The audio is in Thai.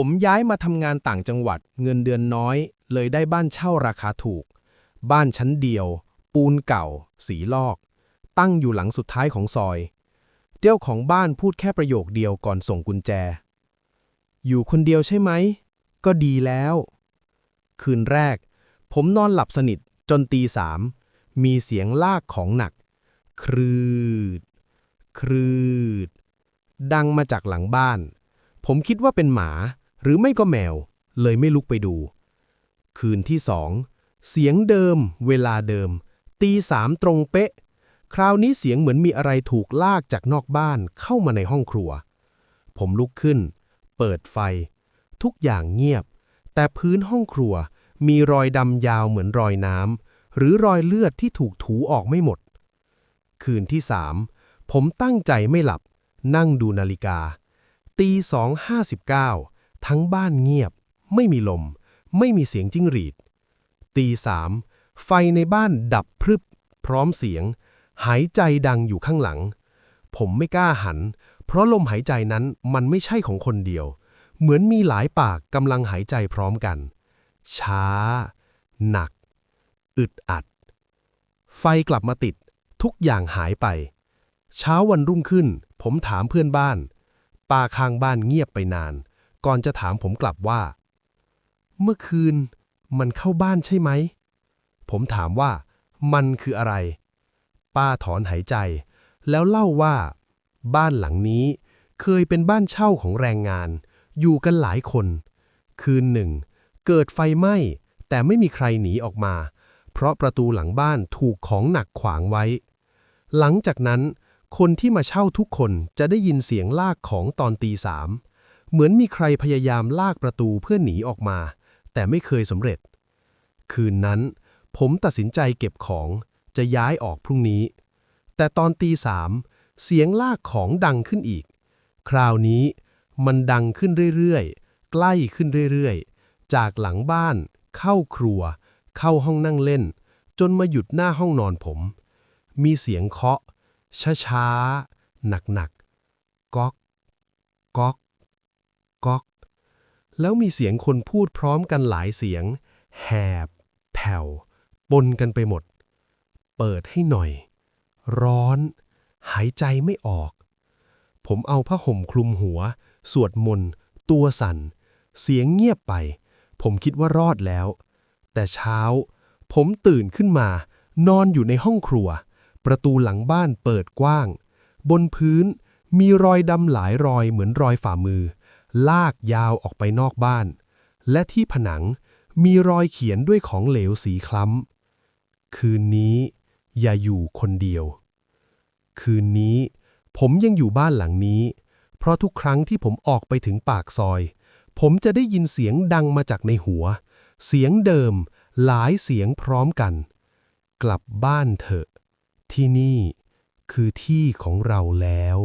ผมย้ายมาทำงานต่างจังหวัด เงินเดือนน้อย เลยได้บ้านเช่าราคาถูก บ้านชั้นเดียว ปูนเก่า สีลอก ตั้งอยู่หลังสุดท้ายของซอย เจ้าของบ้านพูดแค่ประโยคเดียวก่อนส่งกุญแจ อยู่คนเดียวใช่ไหม ก็ดีแล้ว คืนแรก ผมนอนหลับสนิทจนตีสาม มีเสียงลากของหนัก ครืด ครืด ดังมาจากหลังบ้านผมคิดว่าเป็นหมา หรือไม่ก็แมว เลยไม่ลุกไปดู คืนที่สอง เสียงเดิม เวลาเดิม ตีสามตรงเป๊ะ คราวนี้เสียงเหมือนมีอะไรถูกลากจากนอกบ้านเข้ามาในห้องครัว ผมลุกขึ้น เปิดไฟ ทุกอย่างเงียบ แต่พื้นห้องครัวมีรอยดำยาวเหมือนรอยน้ำหรือรอยเลือดที่ถูกถูออกไม่หมด คืนที่สามผมตั้งใจไม่หลับ นั่งดูนาฬิกา ตีสองห้าสิบเก้า ทั้งบ้านเงียบ ไม่มีลม ไม่มีเสียงจิ้งหรีด ตีสามไฟในบ้านดับพรึบ พร้อมเสียง หายใจดังอยู่ข้างหลัง ผมไม่กล้าหัน เพราะลมหายใจนั้นมันไม่ใช่ของคนเดียว เหมือนมีหลายปากกำลังหายใจพร้อมกัน ช้า หนัก อึดอัด ไฟกลับมาติด ทุกอย่างหายไป เช้าวันรุ่งขึ้น ผมถามเพื่อนบ้านป้าข้างบ้านเงียบไปนาน ก่อนจะถามผมกลับว่า เมื่อคืนมันเข้าบ้านใช่ไหม ผมถามว่า มันคืออะไร ป้าถอนหายใจ แล้วเล่าว่า บ้านหลังนี้เคยเป็นบ้านเช่าของแรงงาน อยู่กันหลายคน คืนหนึ่ง เกิดไฟไหม้ แต่ไม่มีใครหนีออกมา เพราะประตูหลังบ้านถูกของหนักขวางไว้ หลังจากนั้น คนที่มาเช่าทุกคนจะได้ยินเสียงลากของตอนตีสาม เหมือนมีใครพยายามลากประตูเพื่อหนีออกมา แต่ไม่เคยสำเร็จ คืนนั้น ผมตัดสินใจเก็บของจะย้ายออกพรุ่งนี้ แต่ตอนตีสามเสียงลากของดังขึ้นอีก คราวนี้มันดังขึ้นเรื่อยๆ ใกล้ขึ้นเรื่อยๆ จากหลังบ้าน เข้าครัว เข้าห้องนั่งเล่น จนมาหยุดหน้าห้องนอนผม มีเสียงเคาะ ช้าๆ หนักๆ ก๊อก ก๊อก ก๊อก แล้วมีเสียงคนพูดพร้อมกันหลายเสียง แหบ แผ่ว ปนกันไปหมด เปิดให้หน่อย ร้อน หายใจไม่ออก ผมเอาผ้าห่มคลุมหัว สวดมนต์ ตัวสั่น เสียงเงียบไป ผมคิดว่ารอดแล้ว แต่เช้า ผมตื่นขึ้นมา นอนอยู่ในห้องครัว ประตูหลังบ้านเปิดกว้าง บนพื้นมีรอยดำหลายรอยเหมือนรอยฝ่ามือ ลากยาวออกไปนอกบ้าน และที่ผนังมีรอยเขียนด้วยของเหลวสีคล้ำ คืนนี้อย่าอยู่คนเดียว คืนนี้ผมยังอยู่บ้านหลังนี้ เพราะทุกครั้งที่ผมออกไปถึงปากซอย ผมจะได้ยินเสียงดังมาจากในหัว เสียงเดิมหลายเสียงพร้อมกัน กลับบ้านเถอะ ที่นี่คือที่ของเราแล้ว